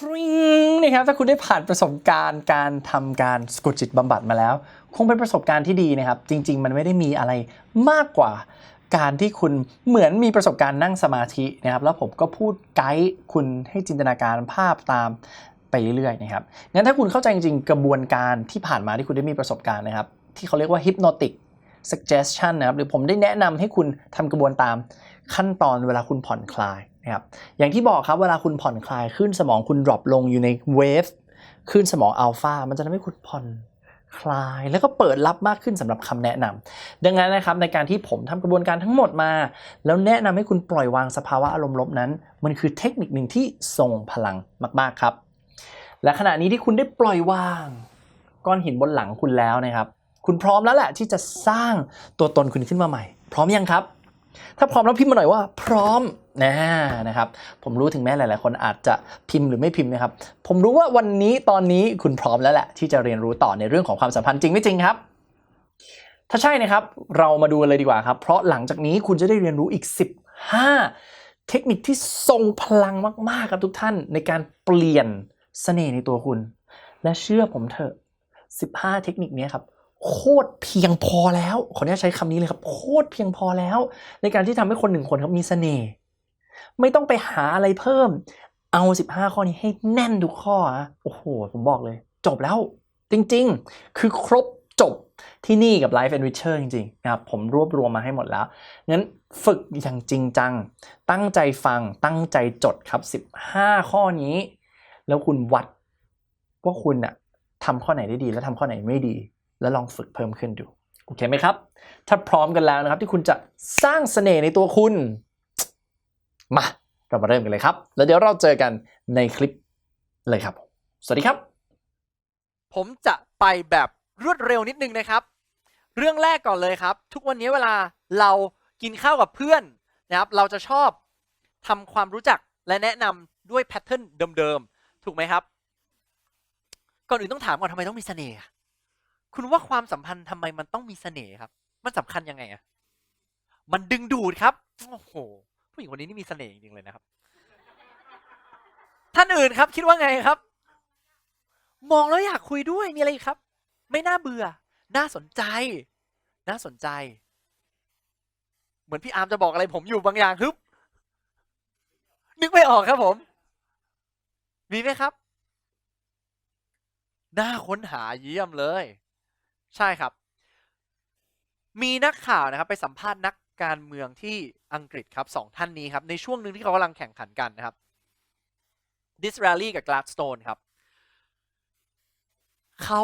ฟริงนะครับถ้าคุณได้ผ่านประสบการณ์การทำการสะกดจิตบำบัดมาแล้ว คงเป็นประสบการณ์ที่ดีนะครับ จริง ๆ มันไม่ได้มีอะไรมากกว่าการที่คุณเหมือนมีประสบการณ์นั่งสมาธินะครับ แล้วผมก็พูดไกด์คุณให้จินตนาการภาพตามไปเรื่อยๆนะครับงั้นถ้าคุณเข้าใจจริงๆกระบวนการที่ผ่านมาที่คุณได้มีประสบการณ์นะครับ ที่เขาเรียกว่า hypnotic suggestion นะครับหรือผมได้แนะนำให้คุณทำกระบวนตามขั้นตอนเวลาคุณผ่อนคลายนะครับอย่างที่บอกครับเวลาคุณผ่อนคลายขึ้นสมองคุณดรอปลงอยู่ในเวฟขึ้นสมองอัลฟามันจะทำให้คุณผ่อนคลายแล้วก็เปิดรับมากขึ้นสำหรับคำแนะนำดังนั้นนะครับในการที่ผมทำกระบวนการทั้งหมดมา แล้วแนะนำให้คุณปล่อยวางสภาวะอารมณ์ลบนั้น มันคือเทคนิคหนึ่งที่ทรงพลังมากๆครับ และขณะนี้ที่คุณได้ปล่อยวาง ก้อนหินบนหลังคุณแล้วนะครับ คุณพร้อมแล้วแหละที่จะสร้างตัวตนคุณขึ้นมาใหม่ พร้อมยังครับ ถ้าพร้อมแล้วพิมพ์มาหน่อยว่า พร้อมนะนะครับ ผมรู้ถึงแม้หลาย ๆ คนอาจจะพิมพ์หรือไม่พิมพ์นะครับ ผมรู้ว่าวันนี้ตอนนี้คุณพร้อมแล้วแหละ ที่จะเรียนรู้ต่อในเรื่องของความสัมพันธ์จริงไม่จริงครับ ถ้าใช่นะครับ เรามาดูเลยดีกว่าครับ เพราะหลังจากนี้คุณจะได้เรียนรู้อีก 15 เทคนิคที่ทรงพลังมาก ๆ ครับทุกท่านในการเปลี่ยนเสน่ห์ในตัวคุณ และเชื่อผมเถอะ 15 เทคนิคนี้ครับ โคตรเพียงพอแล้ว ขออนุญาตใช้คำนี้เลยครับโคตรเพียงพอแล้ว ในการที่ทำให้คนหนึ่งคนครับมีเสน่ห์ไม่ต้องไปหาอะไรเพิ่ม เอา 15 ข้อนี้ให้แน่นทุกข้ออะโอ้โห ผมบอกเลย จบแล้ว จริงๆ คือครบจบที่นี่กับ Life Enricher จริงๆนะครับผมรวบรวมมาให้หมดแล้ว งั้นฝึกอย่างจริงจัง ตั้งใจฟังตั้งใจจดครับ 15 ข้อนี้ แล้วคุณวัดว่าคุณน่ะทำข้อไหนได้ดี แล้วทำข้อไหนไม่ดี แล้วลองฝึกเพิ่มขึ้นดู โอเคไหมครับ ถ้าพร้อมกันแล้วนะครับ ที่คุณจะสร้างเสน่ห์ในตัวคุณ มาเรามาเริ่มกันเลยครับ แล้วเดี๋ยวเราเจอกันในคลิปเลยครับ สวัสดีครับ ผมจะไปแบบรวดเร็วนิดนึงนะครับ เรื่องแรกก่อนเลยครับ ทุกวันนี้เวลาเรากินข้าวกับเพื่อนนะครับ เราจะชอบทำความรู้จักและแนะนำด้วยแพทเทิร์นเดิมๆ ถูกไหมครับ ก่อนอื่นต้องถามก่อนทำไมต้องมีเสน่ห์ คุณว่าความสัมพันธ์ทำไมมันต้องมีเสน่ห์ครับ มันสำคัญยังไงอะมันดึงดูดครับ โอ้โห ผู้หญิงคนนี้นี่มีเสน่ห์จริงๆเลยนะครับ ท่านอื่นครับ คิดว่าไงครับ มองแล้วอยากคุยด้วย มีอะไรครับ ไม่น่าเบื่อ น่าสนใจ น่าสนใจ เหมือนพี่อาร์มจะบอกอะไร ผมอยู่บางอย่างฮึบนึกไม่ออกครับผม มีไหมครับ น่าค้นหาเยี่ยมเลย ใช่ครับ มีนักข่าวนะครับไปสัมภาษณ์นักการเมืองที่อังกฤษครับสองท่านนี้ครับ ในช่วงหนึ่งที่เขากำลังแข่งขันกันนะครับดิสราลีกับกลาดสโตนครับเขา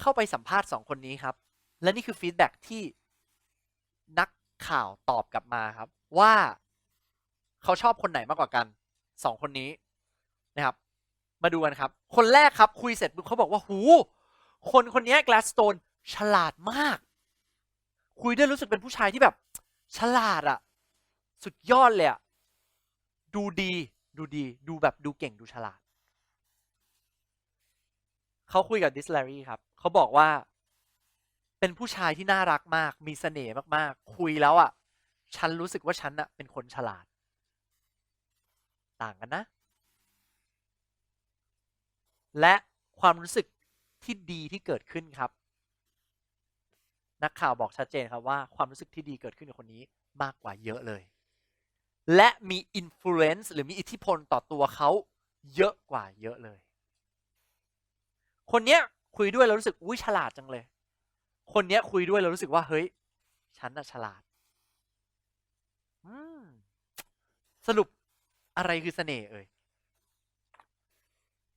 เข้าไปสัมภาษณ์สองคนนี้ครับ และนี่คือฟีดแบ็กที่นักข่าวตอบกลับมาครับ ว่าเขาชอบคนไหนมากกว่ากันสองคนนี้นะครับ มาดูกันครับ คนแรกครับคุยเสร็จปุ๊บเขาบอกว่าหู คนคนนี้กลาสโตน ฉลาดมาก คุยด้วยรู้สึกเป็นผู้ชายที่แบบ ฉลาดอะสุดยอดเลยอะดูดี ดูดี ดูแบบดูเก่งดูฉลาด เขาคุยกับดิสแลรี่ครับ เขาบอกว่า เป็นผู้ชายที่น่ารักมาก มีเสน่ห์มากๆ คุยแล้วอะฉันรู้สึกว่าฉันอะเป็นคนฉลาด ต่างกันนะ และความรู้สึกที่ดีที่เกิดขึ้นครับ นักข่าวบอกชัดเจนครับว่าความรู้สึกที่ดีเกิดขึ้นกับคนนี้มากกว่าเยอะเลย และมีอิ f ฟ u เ n นซ์หรือมีอิทธิพลต่อตัวเขาเยอะกว่าเยอะเลย คนเนี้ยคุยด้วยแล้วรู้สึกอุ้ยฉลาดจังเลย คนเนี้ยคุยด้วยแล้วรู้สึกว่าเฮ้ยฉันน่ะฉลาดสรุปอะไรคือเสน่ห์เอ่ย